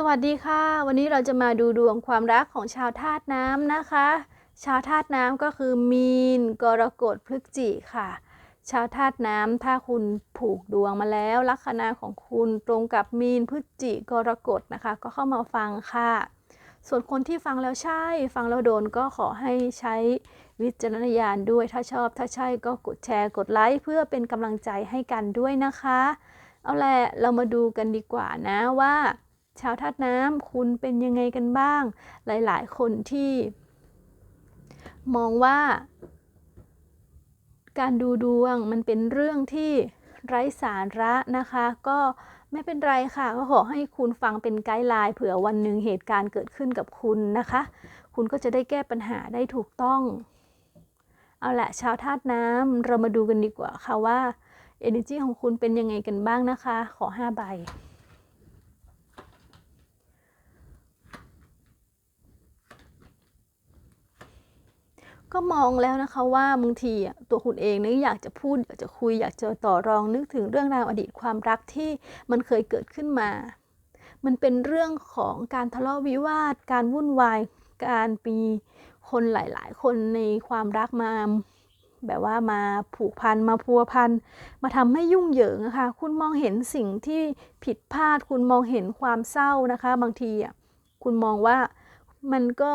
สวัสดีค่ะ วันนี้เราจะมาดูดวงความรักของชาวธาตุน้ำนะคะ ชาวธาตุน้ำก็คือมีน กรกฎพฤศจิค่ะ ชาวธาตุน้ำถ้าคุณผูกดวงมาแล้วลัคนาของคุณตรงกับมีนพฤศจิกรกฎนะคะ ก็เข้ามาฟังค่ะ ส่วนคนที่ฟังแล้วใช่ ฟังแล้วโดนก็ขอให้ใช้วิจารณญาณด้วยถ้าชอบถ้าใช่ก็กดแชร์กดไลค์เพื่อเป็นกำลังใจให้กันด้วยนะคะ เอาแหละเรามาดูกันดีกว่านะว่า ชาวธาตุน้ำคุณเป็นยังไงกันบ้าง หลาย ๆ คนที่ มองว่า การดูดวงมันเป็นเรื่องที่ไร้สาระนะคะ ก็ไม่เป็นไรค่ะ ก็ขอให้คุณฟังเป็นไกด์ไลน์เผื่อวันหนึ่งเหตุการณ์เกิดขึ้นกับคุณนะคะ คุณก็จะได้แก้ปัญหาได้ถูกต้อง เอาละชาวธาตุน้ำเรามาดูกันดีกว่าค่ะว่า energy ของคุณเป็นยังไงกันบ้างนะคะ ขอ 5 ใบ ก็มองแล้วนะคะว่าบางทีตัวคุณเองนึกอยากจะพูดอยากจะคุยอยากจะต่อรองนึกถึงเรื่องราวอดีตความรักที่มันเคยเกิดขึ้นมา มันเป็นเรื่องของการทะเลาะวิวาท การวุ่นวาย การมีคนหลาย ๆ คนในความรักมาแบบว่ามาผูกพันมาพัวพันมาทำให้ยุ่งเหยิงนะคะ คุณมองเห็นสิ่งที่ผิดพลาด คุณมองเห็นความเศร้านะคะ บางทีอะคุณมองว่ามันก็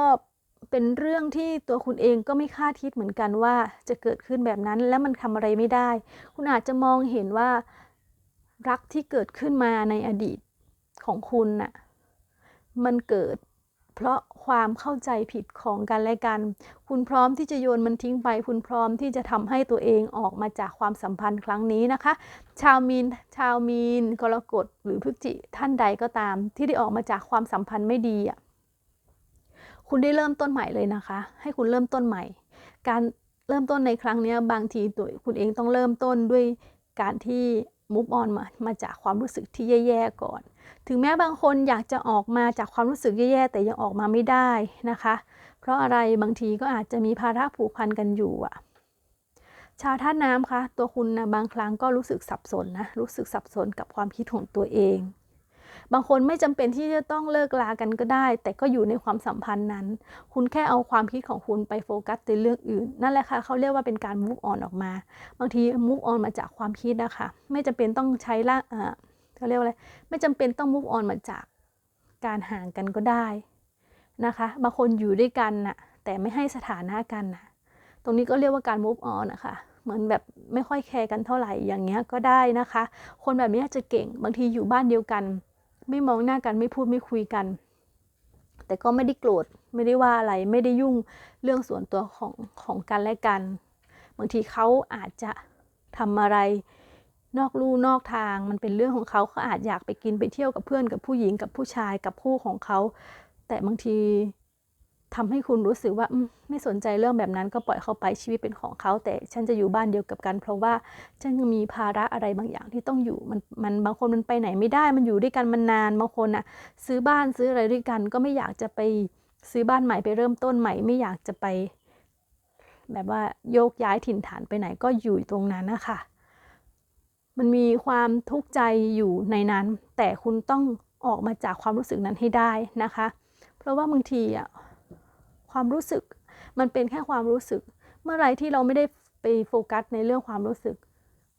เป็นเรื่องที่ตัวคุณเองก็ไม่คาดคิดเหมือนกันว่าจะเกิดขึ้นแบบนั้นและมันทำอะไรไม่ได้ คุณอาจจะมองเห็นว่ารักที่เกิดขึ้นมาในอดีตของคุณน่ะมันเกิดเพราะความเข้าใจผิดของกันและกัน คุณพร้อมที่จะโยนมันทิ้งไป คุณพร้อมที่จะทำให้ตัวเองออกมาจากความสัมพันธ์ครั้งนี้นะคะ ชาวมีน ชาวมีน กรกฎ หรือพฤศจิ ท่านใดก็ตาม ที่ได้ออกมาจากความสัมพันธ์ไม่ดีอะ คุณได้เริ่มต้นใหม่เลยนะคะ ให้คุณเริ่มต้นใหม่ การเริ่มต้นในครั้งนี้บางทีตัวคุณเองต้องเริ่มต้นด้วยการที่มุฟออนมามาจากความรู้สึกที่แย่ๆก่อน ถึงแม้บางคนอยากจะออกมาจากความรู้สึกแย่ๆแต่ยังออกมาไม่ได้นะคะ เพราะอะไรบางทีก็อาจจะมีภาระผูกพันกันอยู่อะชาวธาตุน้ำคะตัวคุณนะบางครั้งก็รู้สึกสับสนนะรู้สึกสับสนกับความคิดของตัวเอง บางคนไม่จำเป็นที่จะต้องเลิกลากันก็ได้ แต่ก็อยู่ในความสัมพันธ์นั้น คุณแค่เอาความคิดของคุณไปโฟกัสในเรื่องอื่น นั่นแหละค่ะเขาเรียกว่าเป็นการ move on ออกมา บางที move on มาจากความคิดนะคะไม่จำเป็นต้องใช้ละเออเขาเรียกว่าอะไรไม่จำเป็นต้อง move on มาจากการห่างกันก็ได้นะคะบางคนอยู่ด้วยกันน่ะแต่ไม่ให้สถานะกันนะตรงนี้ก็เรียกว่าการ move on นะคะเหมือนแบบไม่ค่อยแคร์กันเท่าไหร่อย่างเงี้ยก็ได้นะคะ คนแบบนี้จะเก่งบางทีอยู่บ้านเดียวกัน ไม่มองหน้ากันไม่พูดไม่คุยกัน แต่ก็ไม่ได้โกรธไม่ได้ว่าอะไรไม่ได้ยุ่งเรื่องส่วนตัวของของกันและกัน บางทีเขาอาจจะทำอะไรนอกลู่นอกทางมันเป็นเรื่องของเขาเขาอาจอยากไปกินไปเที่ยวกับเพื่อนกับผู้หญิงกับผู้ชายกับคู่ของเขา แต่บางที ทำให้คุณรู้สึกว่าไม่สนใจเรื่องแบบนั้นก็ปล่อยเขาไปชีวิตเป็นของเขา แต่ฉันจะอยู่บ้านเดียวกับกัน เพราะว่าฉันยังมีภาระอะไรบางอย่างที่ต้องอยู่มันมันบางคนมันไปไหนไม่ได้ มันอยู่ด้วยกันมันนานบางคนอะซื้อบ้านซื้ออะไรด้วยกัน ก็ไม่อยากจะไปซื้อบ้านใหม่ไปเริ่มต้นใหม่ไม่อยากจะไป แบบว่าโยกย้ายถิ่นฐานไปไหนก็อยู่ตรงนั้นนะคะมันมีความทุกข์ใจอยู่ในนั้น แต่คุณต้องออกมาจากความรู้สึกนั้นให้ได้นะคะ เพราะว่าบางทีอะ ความรู้สึก มันเป็นแค่ความรู้สึก เมื่อไรที่เราไม่ได้ไปโฟกัสในเรื่องความรู้สึก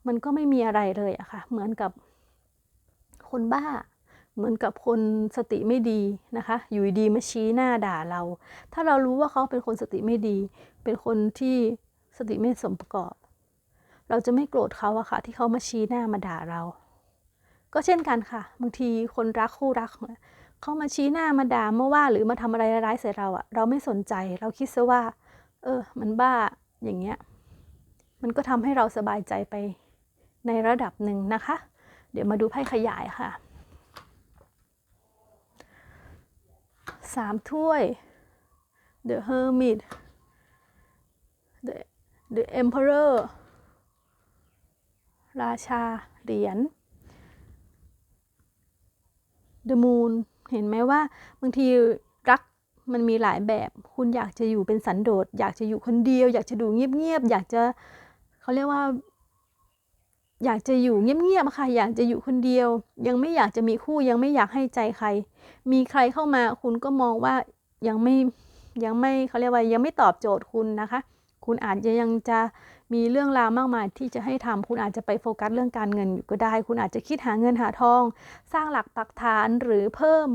มันก็ไม่มีอะไรเลยอะค่ะ เหมือนกับคนบ้า เหมือนกับคนสติไม่ดีนะคะ อยู่ดีมาชี้หน้าด่าเรา ถ้าเรารู้ว่าเขาเป็นคนสติไม่ดี เป็นคนที่สติไม่สมประกอบ เราจะไม่โกรธเขาอะค่ะ ที่เขามาชี้หน้ามาด่าเรา ก็เช่นกันค่ะ บางทีคนรักคู่รัก เขามาชี้หน้ามาด่ามาว่า หรือมาทำอะไรร้ายใส่เราอะเราไม่สนใจ เราคิดซะว่า เออ มันบ้าอย่างเงี้ย มันก็ทำให้เราสบายใจไปในระดับหนึ่งนะคะ เดี๋ยวมาดูไพ่ขยายค่ะสามถ้วย The Hermit The The Emperor ราชา เหรียญ The Moon เห็นไหมว่าบางทีรักมันมีหลายแบบ คุณอยากจะอยู่เป็นสันโดษ อยากจะอยู่คนเดียว อยากจะดูเงียบๆ อยากจะเขาเรียกว่า อยากจะอยู่เงียบๆค่ะ อยากจะอยู่คนเดียว ยังไม่อยากจะมีคู่ ยังไม่อยากให้ใจใคร มีใครเข้ามา คุณก็มองว่ายังไม่ยังไม่เขาเรียกว่ายังไม่ตอบโจทย์คุณนะคะ คุณอาจจะยังจะ มีเรื่องราวมากมายที่จะให้ทำคุณอาจจะไปโฟกัสเรื่องการเงินอยู่ก็ได้ คุณอาจจะคิดหาเงินหาทอง สร้างหลักปักฐานหรือเพิ่ม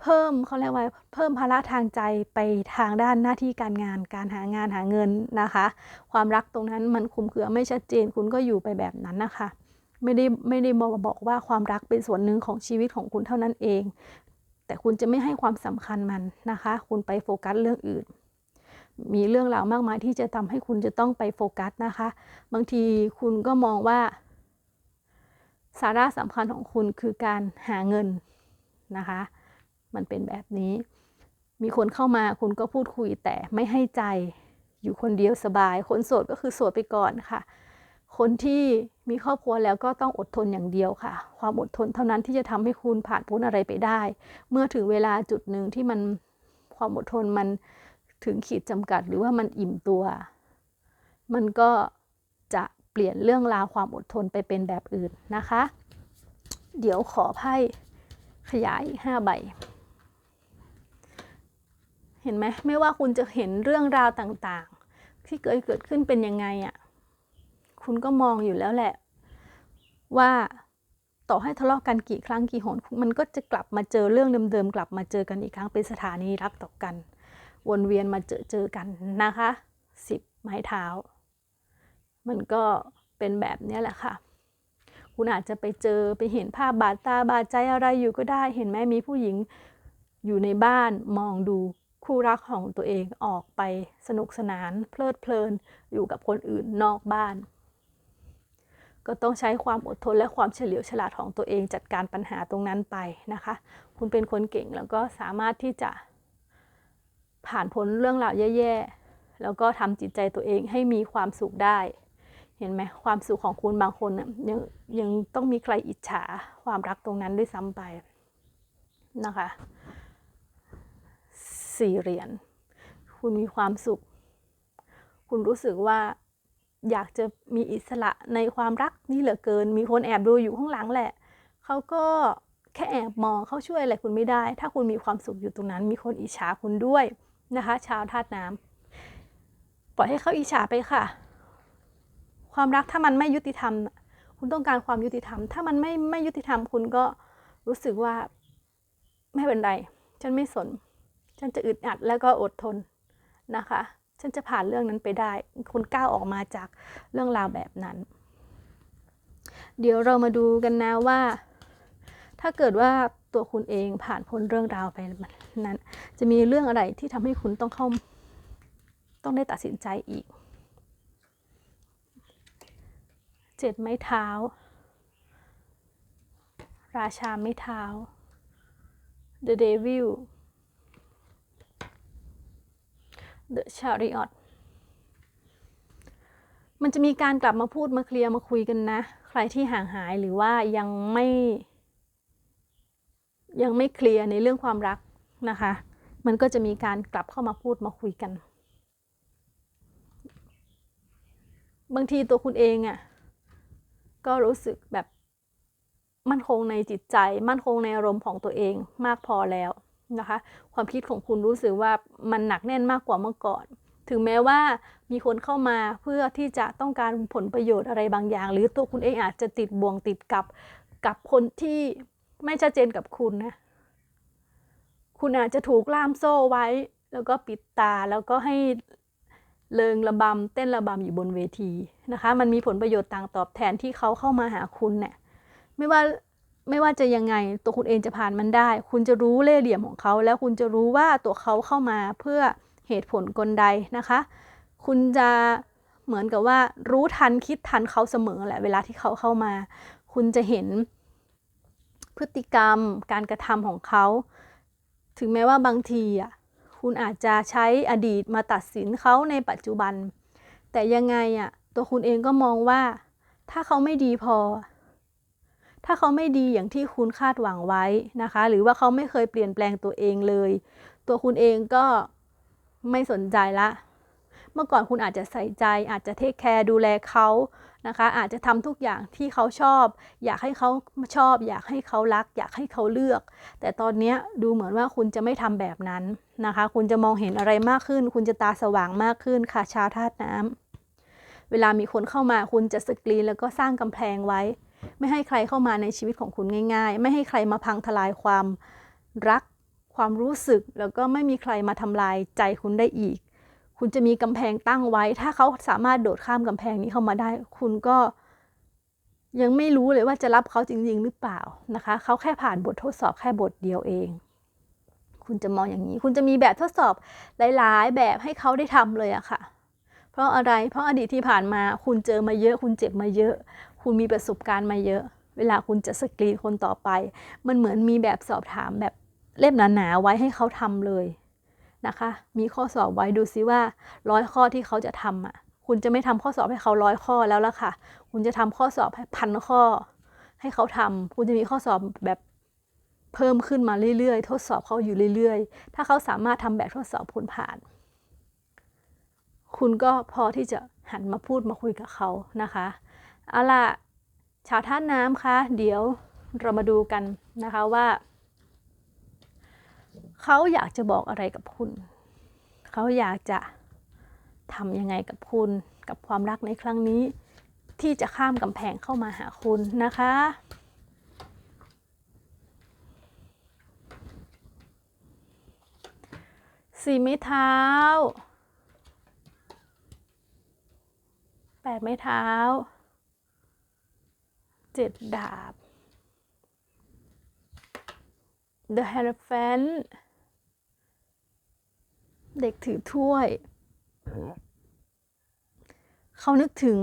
เพิ่มเขาเรียกว่าเพิ่มภาระทางใจไปทางด้านหน้าที่การงาน การหางานหาเงินนะคะ ความรักตรงนั้นมันคุมเครือไม่ชัดเจน คุณก็อยู่ไปแบบนั้นนะคะไม่ได้ไม่ได้บอกบอกว่าความรักเป็นส่วนหนึ่งของชีวิตของคุณเท่านั้นเอง แต่คุณจะไม่ให้ความสำคัญมันนะคะ คุณไปโฟกัสเรื่องอื่น มีเรื่องราวมากมายที่จะทำให้คุณจะต้องไปโฟกัสนะคะ บางทีคุณก็มองว่า สาระสำคัญของคุณคือการหาเงินนะคะ มันเป็นแบบนี้ มีคนเข้ามาคุณก็พูดคุยแต่ไม่ให้ใจอยู่คนเดียวสบาย คนโสดก็คือโสดไปก่อนค่ะ คนที่มีครอบครัวแล้วก็ต้องอดทนอย่างเดียวค่ะ ความอดทนเท่านั้นที่จะทำให้คุณผ่านพ้นอะไรไปได้ เมื่อถึงเวลาจุดหนึ่งที่มันความอดทนมัน ถึงขีดจำกัดหรือว่ามันอิ่มตัว มันก็จะเปลี่ยนเรื่องราวความอดทนไปเป็นแบบอื่นนะคะ เดี๋ยวขอไพ่ขยายอีกห้าใบ เห็นไหมไม่ว่าคุณจะเห็นเรื่องราวต่างๆ ที่เกิดเกิดขึ้นเป็นยังไงอะ่ะคุณก็มองอยู่แล้วแหละ ว่าต่อให้ทะเลาะกันกี่ครั้งกี่หนมันก็จะกลับมาเจอเรื่องเดิมๆกลับมาเจอกันอีกครั้งเป็นสถานีรักต่อกัน วนเวียนมาเจอเจอกันนะคะสิบไม้เท้า มันก็เป็นแบบนี้แหละค่ะ คุณอาจจะไปเจอไปเห็นภาพบาดตาบาดใจอะไรอยู่ก็ได้ เห็นไหมมีผู้หญิงอยู่ในบ้านมองดูคู่รักของตัวเองออกไปสนุกสนาน เพลิดเพลินอยู่กับคนอื่นนอกบ้าน ก็ต้องใช้ความอดทนและความเฉลียวฉลาดของตัวเองจัดการปัญหาตรงนั้นไปนะคะ คุณเป็นคนเก่งแล้วก็สามารถที่จะ ผ่านพ้นเรื่องราวแย่ๆ แล้วก็ทำจิตใจตัวเองให้มีความสุขได้ เห็นไหมความสุขของคุณบางคนยังยังต้องมีใครอิจฉาความรักตรงนั้นด้วยซ้ำไปนะคะสี่เหรียญคุณมีความสุข คุณรู้สึกว่าอยากจะมีอิสระในความรักนี่เหลือเกิน มีคนแอบดูอยู่ข้างหลังแหละ เขาก็แค่แอบมองเขาช่วยอะไรคุณไม่ได้ ถ้าคุณมีความสุขอยู่ตรงนั้น มีคนอิจฉาคุณด้วย นะคะ ชาวธาตุน้ำปล่อยให้เขาอิจฉาไปค่ะ ความรักถ้ามันไม่ยุติธรรม คุณต้องการความยุติธรรม ถ้ามันไม่ไม่ยุติธรรมคุณก็รู้สึกว่าไม่เป็นไร ฉันไม่สน ฉันจะอึดอัดแล้วก็อดทนนะคะ ฉันจะผ่านเรื่องนั้นไปได้ คุณก้าวออกมาจากเรื่องราวแบบนั้น เดี๋ยวเรามาดูกันนะว่า ถ้าเกิดว่า ตัวคุณเองผ่านพ้นเรื่องราวไปนั้น จะมีเรื่องอะไรที่ทำให้คุณต้องเข้าต้องได้ตัดสินใจอีก เจ็ดไม้เท้า ราชาไม้เท้า The Devil The Chariot มันจะมีการกลับมาพูดมาเคลียร์มาคุยกันนะ ใครที่ห่างหายหรือว่ายังไม่ ยังไม่เคลียร์ในเรื่องความรักนะคะ มันก็จะมีการกลับเข้ามาพูดมาคุยกัน บางทีตัวคุณเองอะ่ะก็รู้สึกแบบมั่นคงในจิตใจ มั่นคงในอารมณ์ของตัวเองมากพอแล้วนะคะ ความคิดของคุณรู้สึกว่ามันหนักแน่นมากกว่าเมื่อก่อน ถึงแม้ว่ามีคนเข้ามาเพื่อที่จะต้องการผลประโยชน์อะไรบางอย่าง หรือตัวคุณเองอาจจะติดบ่วงติดกับกับคนที่ ไม่ชัดเจนกับคุณนะ คุณอาจจะถูกล่ามโซ่ไว้ แล้วก็ปิดตาแล้วก็ให้เลิงระบำเต้นระบำอยู่บนเวทีนะคะ มันมีผลประโยชน์ต่างตอบแทนที่เขาเข้ามาหาคุณเนี่ยไม่ว่าไม่ว่าจะยังไงตัวคุณเองจะผ่านมันได้ คุณจะรู้เล่ห์เหลี่ยมของเขา แล้วคุณจะรู้ว่าตัวเขาเข้ามาเพื่อเหตุผลกลใดนะคะ คุณจะเหมือนกับว่ารู้ทันคิดทันเขาเสมอแหละเวลาที่เขาเข้ามา คุณจะเห็น พฤติกรรม การกระทำของเขา ถึงแม้ว่าบางทีอะคุณอาจจะใช้อดีตมาตัดสินเขาในปัจจุบัน แต่ยังไงอะตัวคุณเองก็มองว่า ถ้าเขาไม่ดีพอ ถ้าเขาไม่ดีอย่างที่คุณคาดหวังไว้นะคะ หรือว่าเขาไม่เคยเปลี่ยนแปลงตัวเองเลย ตัวคุณเองก็ไม่สนใจละ เมื่อก่อนคุณอาจจะใส่ใจ อาจจะเทคแคร์ดูแลเขา นะคะ อาจจะทำทุกอย่างที่เขาชอบ อยากให้เขาชอบ อยากให้เขารัก อยากให้เขาเลือก แต่ตอนนี้ดูเหมือนว่าคุณจะไม่ทำแบบนั้นนะคะ คุณจะมองเห็นอะไรมากขึ้น คุณจะตาสว่างมากขึ้นค่ะชาวธาตุน้ำเวลามีคนเข้ามาคุณจะสกรีนแล้วก็สร้างกำแพงไว้ ไม่ให้ใครเข้ามาในชีวิตของคุณง่าย ๆ ไม่ให้ใครมาพังทลายความรักความรู้สึกแล้วก็ไม่มีใครมาทำลายใจคุณได้อีก คุณจะมีกำแพงตั้งไว้ ถ้าเขาสามารถโดดข้ามกำแพงนี้เข้ามาได้ คุณก็ยังไม่รู้เลยว่าจะรับเขาจริง ๆ หรือเปล่านะคะ เขาแค่ผ่านบททดสอบแค่บทเดียวเอง คุณจะมองอย่างนี้ คุณจะมีแบบทดสอบหลาย ๆ แบบให้เขาได้ทำเลยอะค่ะ เพราะอะไร เพราะอดีตที่ผ่านมาคุณเจอมาเยอะ คุณเจ็บมาเยอะ คุณมีประสบการณ์มาเยอะ เวลาคุณจะสกรีนคนต่อไป มันเหมือนมีแบบสอบถามแบบเล่มหนาๆไว้ให้เขาทำเลย นะคะ มีข้อสอบไว้ดูซิว่าร้อยข้อที่เขาจะทำอะ คุณจะไม่ทำข้อสอบให้เขาร้อยข้อแล้วละค่ะ คุณจะทำข้อสอบให้พันข้อ ให้เขาทำคุณจะมีข้อสอบแบบเพิ่มขึ้นมาเรื่อยๆ ทดสอบเขาอยู่เรื่อยๆ ถ้าเขาสามารถทำแบบทดสอบคุณผ่าน คุณก็พอที่จะหันมาพูดมาคุยกับเขานะคะเอาล่ะชาวท่าน้ำคะ เดี๋ยวเรามาดูกันนะคะว่า เขาอยากจะบอกอะไรกับคุณ เขาอยากจะทำยังไงกับคุณ กับความรักในครั้งนี้ ที่จะข้ามกำแพงเข้ามาหาคุณนะคะ สี่ไม้เท้า แปดไม้เท้า เจ็ดดาบ The Hierophant เด็กถือถ้วย เขานึกถึง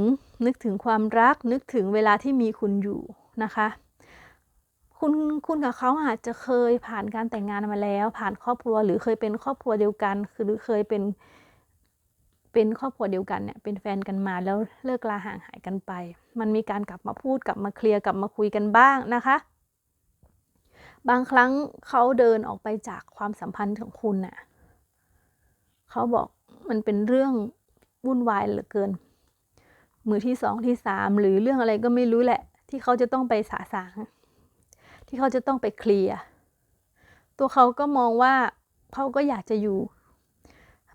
นึกถึงความรักนึกถึงเวลาที่มีคุณอยู่นะคะ คุณคุณกับเขาอาจจะเคยผ่านการแต่งงานมาแล้ว ผ่านครอบครัวหรือเคยเป็นครอบครัวเดียวกัน คือหรือเคยเป็นเป็นครอบครัวเดียวกันเนี่ยเป็นแฟนกันมาแล้วเลิกลาห่างหายกันไป มันมีการกลับมาพูดกลับมาเคลียร์กลับมาคุยกันบ้างนะคะ บางครั้งเขาเดินออกไปจากความสัมพันธ์ของคุณน่ะ เขาบอกมันเป็นเรื่องวุ่นวายเหลือเกิน มือที่สองที่สามหรือเรื่องอะไรก็ไม่รู้แหละ ที่เขาจะต้องไปสาสางที่เขาจะต้องไปเคลียร์ตัวเขาก็มองว่าเขาก็อยากจะอยู่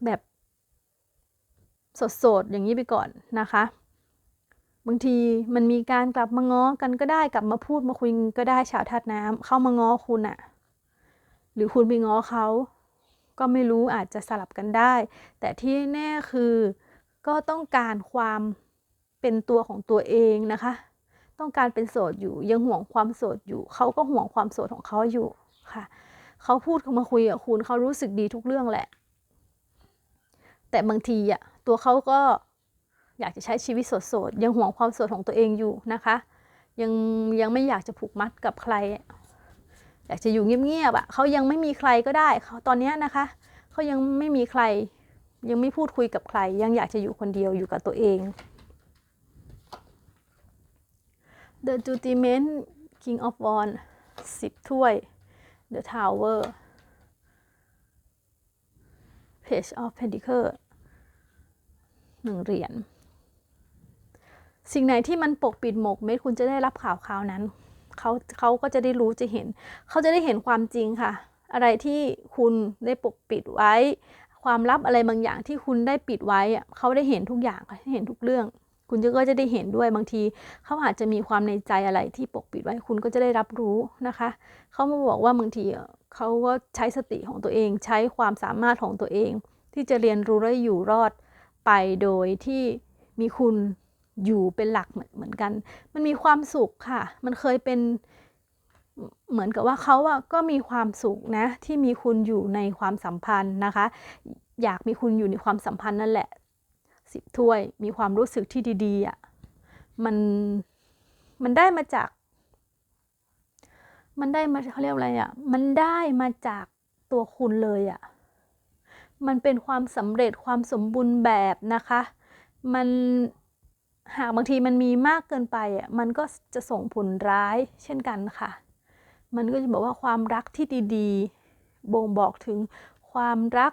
แบบสดๆอย่างนี้ไปก่อนนะคะ บางทีมันมีการกลับมาง้อกันก็ได้กลับมาพูดมาคุยก็ได้ชาวทัดน้ำเข้ามาง้อคุณอะหรือคุณไปง้อเขา ก็ไม่รู้อาจจะสลับกันได้ แต่ที่แน่คือก็ต้องการความเป็นตัวของตัวเองนะคะ ต้องการเป็นโสดอยู่ยังห่วงความโสดอยู่ เขาก็ห่วงความโสดของเขาอยู่ค่ะ เขาพูดเขามาคุยกับคุณเขารู้สึกดีทุกเรื่องแหละ แต่บางทีอะตัวเขาก็อยากจะใช้ชีวิตโสดๆยังห่วงความโสดของตัวเองอยู่นะคะ ยังยังไม่อยากจะผูกมัดกับใคร อยากจะอยู่เงียบๆอะเขายังไม่มีใครก็ได้เขาตอนนี้นะคะเขายังไม่มีใคร ยังไม่พูดคุยกับใคร ยังอยากจะอยู่คนเดียวอยู่กับตัวเอง The Judgment King of Wands สิบถ้วย The Tower Page of Pentacles หนึ่งเหรียญ สิ่งไหนที่มันปกปิดหมกเม็ดคุณจะได้รับข่าวข่าวนั้น เขาเขาก็จะได้รู้จะเห็น เขาจะได้เห็นความจริงค่ะ อะไรที่คุณได้ปกปิดไว้ ความลับอะไรบางอย่างที่คุณได้ปิดไว้เขาได้เห็นทุกอย่างเห็นทุกเรื่อง คุณก็จะได้เห็นด้วยบางที เขาอาจจะมีความในใจอะไรที่ปกปิดไว้ คุณก็จะได้รับรู้นะคะเขามาบอกว่าบางทีเขาก็ใช้สติของตัวเอง ใช้ความสามารถของตัวเอง ที่จะเรียนรู้และอยู่รอดไปโดยที่มีคุณ อยู่เป็นหลักเหมือนกัน มันมีความสุขค่ะ มันเคยเป็นเหมือนกับว่าเขาอะก็มีความสุขนะ ที่มีคุณอยู่ในความสัมพันธ์นะคะ อยากมีคุณอยู่ในความสัมพันธ์นั่นแหละสิบถ้วยมีความรู้สึกที่ดีๆอะมันมันได้มาจาก มันได้มาเขาเรียกอะไรอะมันได้มาจากตัวคุณเลยอะมันเป็นความสำเร็จความสมบูรณ์แบบนะคะ มัน หากบางทีมันมีมากเกินไปอะมันก็จะส่งผลร้ายเช่นกันค่ะ มันก็จะบอกว่าความรักที่ดีๆ บ่งบอกถึงความรัก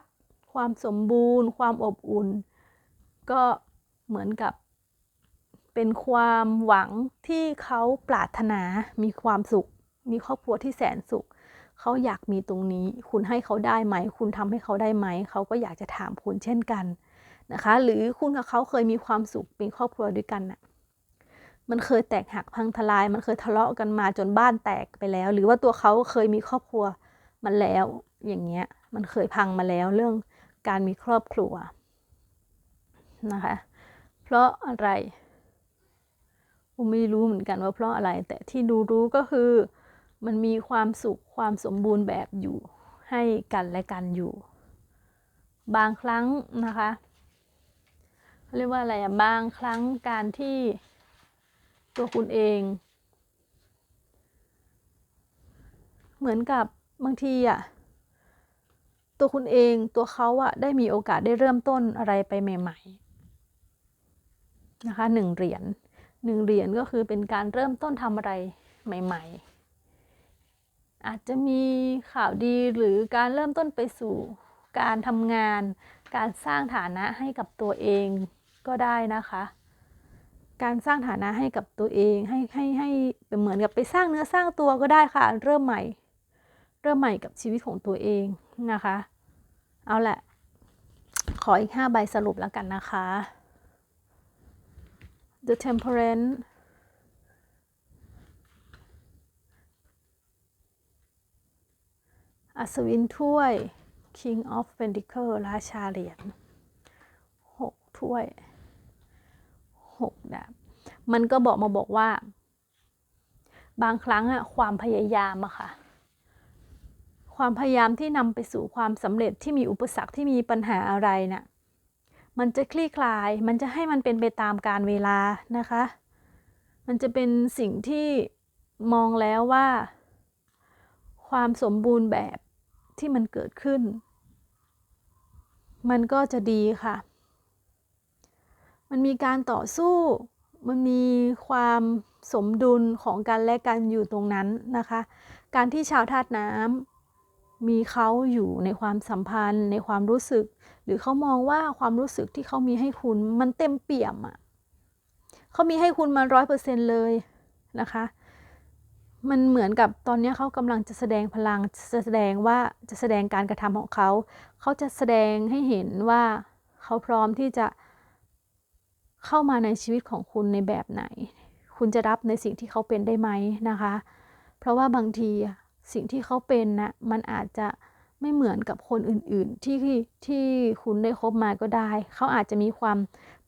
ความสมบูรณ์ ความอบอุ่น ก็เหมือนกับเป็นความหวังที่เขาปรารถนา มีความสุข มีครอบครัวที่แสนสุข เขาอยากมีตรงนี้ คุณให้เขาได้ไหม คุณทำให้เขาได้ไหม เขาก็อยากจะถามคุณเช่นกัน นะคะ หรือคุณกับเขาเคยมีความสุขเป็นครอบครัวด้วยกันน่ะมันเคยแตกหักพังทลาย มันเคยทะเลาะกันมาจนบ้านแตกไปแล้ว หรือว่าตัวเขาเคยมีครอบครัวมาแล้ว อย่างเงี้ย มันเคยพังมาแล้วเรื่องการมีครอบครัวนะคะ เพราะอะไรผมไม่รู้เหมือนกันว่าเพราะอะไร แต่ที่ดูรู้ก็คือ มันมีความสุขความสมบูรณ์แบบอยู่ ให้กันและกันอยู่ บางครั้งนะคะ เรียกว่าอะไรอะบางครั้งการที่ตัวคุณเอง เหมือนกับบางทีอะตัวคุณเองตัวเขาอะได้มีโอกาสได้เริ่มต้นอะไรไปใหม่ ๆ นะคะหนึ่งเหรียญหนึ่งเหรียญก็คือเป็นการเริ่มต้นทำอะไรใหม่ ๆ อาจจะมีข่าวดีหรือการเริ่มต้นไปสู่การทำงาน การสร้างฐานะให้กับตัวเอง ก็ได้นะคะ การสร้างฐานะให้กับตัวเองให้ให้ให้เป็นเหมือนกับไปสร้างเนื้อสร้างตัวก็ได้ค่ะ เริ่มใหม่ เริ่มใหม่กับชีวิตของตัวเองนะคะ เอาแหละ ขออีก 5 ใบสรุปแล้วกันนะคะ The Temperance อัศวินถ้วย King of Pentacle ราชาเหรียญหกถ้วย หกดาบมันก็บอกมาบอกว่า บางครั้งอะความพยายามอะค่ะ ความพยายามที่นำไปสู่ความสำเร็จที่มีอุปสรรคที่มีปัญหาอะไรนะ่ะมันจะคลี่คลาย มันจะให้มันเป็นไปตามการเวลานะคะ มันจะเป็นสิ่งที่มองแล้วว่า ความสมบูรณ์แบบที่มันเกิดขึ้น มันก็จะดีค่ะ มันมีการต่อสู้ มันมีความสมดุลของกันและกันอยู่ตรงนั้นนะคะ การที่ชาวธาตุน้ำมีเขาอยู่ในความสัมพันธ์ ในความรู้สึก หรือเขามองว่าความรู้สึกที่เขามีให้คุณมันเต็มเปี่ยมอะ่ะเขามีให้คุณมาร้อยเปอร์เซ็นเลยนะคะ มันเหมือนกับตอนนี้เขากำลังจะแสดงพลัง จะแสดงว่าจะแสดงการกระทำของเขา เขาจะแสดงให้เห็นว่าเขาพร้อมที่จะ เข้ามาในชีวิตของคุณในแบบไหน คุณจะรับในสิ่งที่เขาเป็นได้ไหมนะคะ เพราะว่าบางทีสิ่งที่เขาเป็นนะมันอาจจะไม่เหมือนกับคนอื่นๆ ที่ที่คุณได้คบมาก็ได้ เขาอาจจะมีความ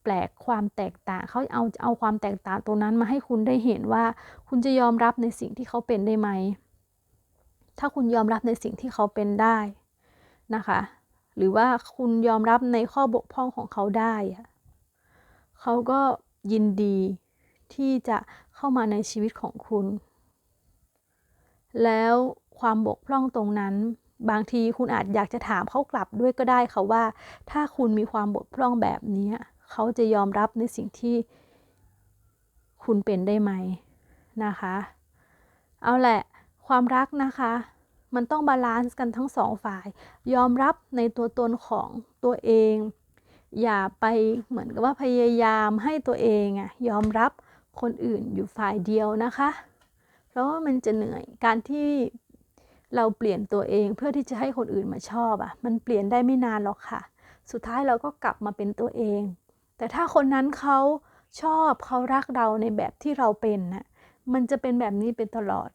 แปลกความแตกต่าง เขาเอาเอาความแตกต่างตรงนั้นมาให้คุณได้เห็นว่า คุณจะยอมรับในสิ่งที่เขาเป็นได้ไหม ถ้าคุณยอมรับในสิ่งที่เขาเป็นได้นะคะ หรือว่าคุณยอมรับในข้อบกพร่องของเขาได้ เขาก็ยินดีที่จะเข้ามาในชีวิตของคุณ แล้วความบกพร่องตรงนั้น บางทีคุณอาจอยากจะถามเขากลับด้วยก็ได้ค่ะว่า ถ้าคุณมีความบกพร่องแบบนี้เขาจะยอมรับในสิ่งที่คุณเป็นได้ไหมนะคะ เอาแหละ ความรักนะคะ มันต้องบาลานซ์กันทั้งสองฝ่าย ยอมรับในตัวตนของตัวเอง อย่าไปเหมือนกับว่าพยายามให้ตัวเองอะยอมรับคนอื่นอยู่ฝ่ายเดียวนะคะ เพราะว่ามันจะเหนื่อยการที่เราเปลี่ยนตัวเองเพื่อที่จะให้คนอื่นมาชอบอะมันเปลี่ยนได้ไม่นานหรอกค่ะ สุดท้ายเราก็กลับมาเป็นตัวเอง แต่ถ้าคนนั้นเขาชอบเขารักเราในแบบที่เราเป็นนะมันจะเป็นแบบนี้เป็นตลอด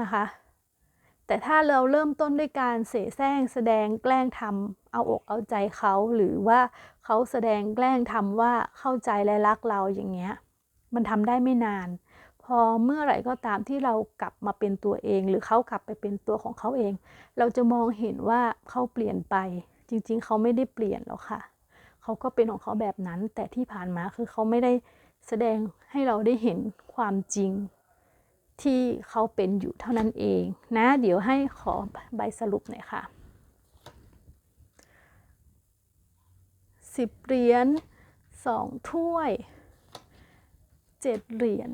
นะคะ แต่ถ้าเราเริ่มต้นด้วยการเสแสร้งแสดงแกล้งทำเอาอกเอาใจเขาหรือว่า เขาแสดงแกล้งทำว่าเข้าใจและรักเราอย่างเงี้ย มันทำได้ไม่นาน พอเมื่อไหร่ก็ตามที่เรากลับมาเป็นตัวเอง หรือเขากลับไปเป็นตัวของเขาเอง เราจะมองเห็นว่าเขาเปลี่ยนไป จริง ๆ เขาไม่ได้เปลี่ยนหรอกค่ะ เขาก็เป็นของเขาแบบนั้น แต่ที่ผ่านมาคือเขาไม่ได้แสดงให้เราได้เห็นความจริงที่เขาเป็นอยู่เท่านั้นเอง นะ เดี๋ยวให้ขอใบสรุปหน่อยค่ะ สิบเหรียญสองถ้วยเจ็ดเหรียญ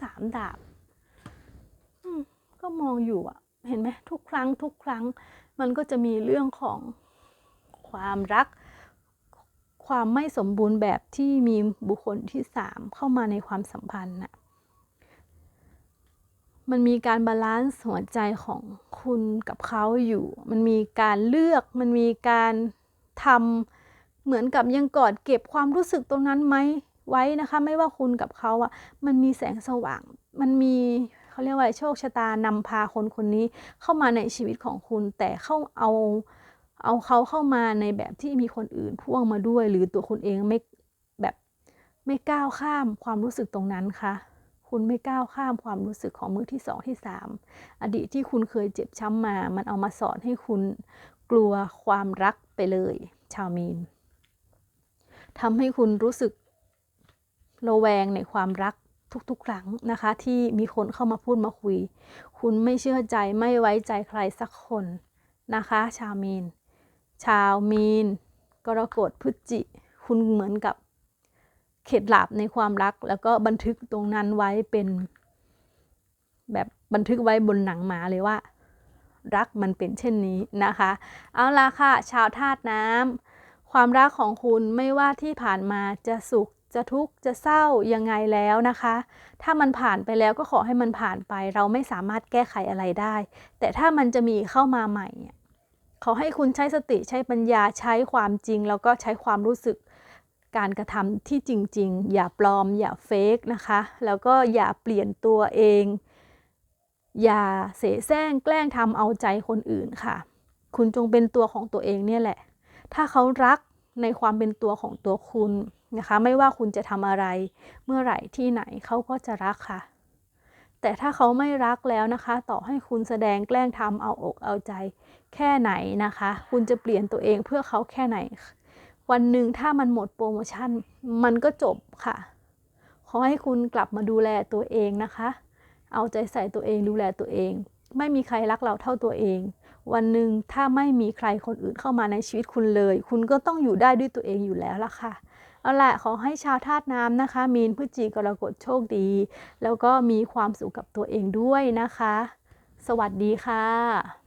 สามดาบก็มองอยู่อะเห็นไหมทุกครั้งทุกครั้ง มันก็จะมีเรื่องของความรัก ความไม่สมบูรณ์แบบที่มีบุคคลที่สามเข้ามาในความสัมพันธ์น่ะมันมีการบาลานซ์หัวใจของคุณกับเขาอยู่ มันมีการเลือก มันมีการทำ เหมือนกับยังกอดเก็บความรู้สึกตรงนั้นไหมไว้นะคะ ไม่ว่าคุณกับเขาอะมันมีแสงสว่าง มันมีเขาเรียกว่าโชคชะตานำพาคนคนนี้เข้ามาในชีวิตของคุณ แต่เข้าเอาเอาเขาเข้ามาในแบบที่มีคนอื่นพ่วงมาด้วย หรือตัวคุณเองไม่แบบไม่ก้าวข้ามความรู้สึกตรงนั้นคะคุณไม่ก้าวข้ามความรู้สึกของมือที่สองที่สามอดีตที่คุณเคยเจ็บช้ำมา มันเอามาสอนให้คุณกลัวความรักไปเลย ชาวมีน ทำให้คุณรู้สึกระแวงในความรักทุกๆ ครั้งนะคะ ที่มีคนเข้ามาพูดมาคุย คุณไม่เชื่อใจไม่ไว้ใจใครสักคนนะคะ ชาวมีน ชาวมีน กรกฎพฤศจิ คุณเหมือนกับเข็ดหลับในความรัก แล้วก็บันทึกตรงนั้นไว้เป็น แบบบันทึกไว้บนหนังหมาเลยว่า รักมันเป็นเช่นนี้นะคะ เอาละค่ะ ชาวธาตุน้ำ ความรักของคุณไม่ว่าที่ผ่านมาจะสุขจะทุกข์จะเศร้ายังไงแล้วนะคะ ถ้ามันผ่านไปแล้วก็ขอให้มันผ่านไป เราไม่สามารถแก้ไขอะไรได้ แต่ถ้ามันจะมีเข้ามาใหม่ขอให้คุณใช้สติใช้ปัญญาใช้ความจริง แล้วก็ใช้ความรู้สึกการกระทำที่จริง ๆ อย่าปลอม อย่าเฟกนะคะ แล้วก็อย่าเปลี่ยนตัวเอง อย่าเสแสร้งแกล้งทำเอาใจคนอื่นค่ะ คุณจงเป็นตัวของตัวเองเนี่ยแหละ ถ้าเขารักในความเป็นตัวของตัวคุณนะคะ ไม่ว่าคุณจะทำอะไร เมื่อไหร่ที่ไหนเขาก็จะรักค่ะ แต่ถ้าเขาไม่รักแล้วนะคะ ต่อให้คุณแสดงแกล้งทำเอาอกเอาใจ แค่ไหนนะคะ คุณจะเปลี่ยนตัวเองเพื่อเขาแค่ไหน วันหนึ่งถ้ามันหมดโปรโมชั่น มันก็จบค่ะ ขอให้คุณกลับมาดูแลตัวเองนะคะ เอาใจใส่ตัวเองดูแลตัวเอง ไม่มีใครรักเราเท่าตัวเอง วันหนึ่งถ้าไม่มีใครคนอื่นเข้ามาในชีวิตคุณเลย คุณก็ต้องอยู่ได้ด้วยตัวเองอยู่แล้วล่ะค่ะ เอาละขอให้ชาวธาตุน้ำนะคะ มีนพฤศจิกรกฎโชคดี แล้วก็มีความสุขกับตัวเองด้วยนะคะ สวัสดีค่ะ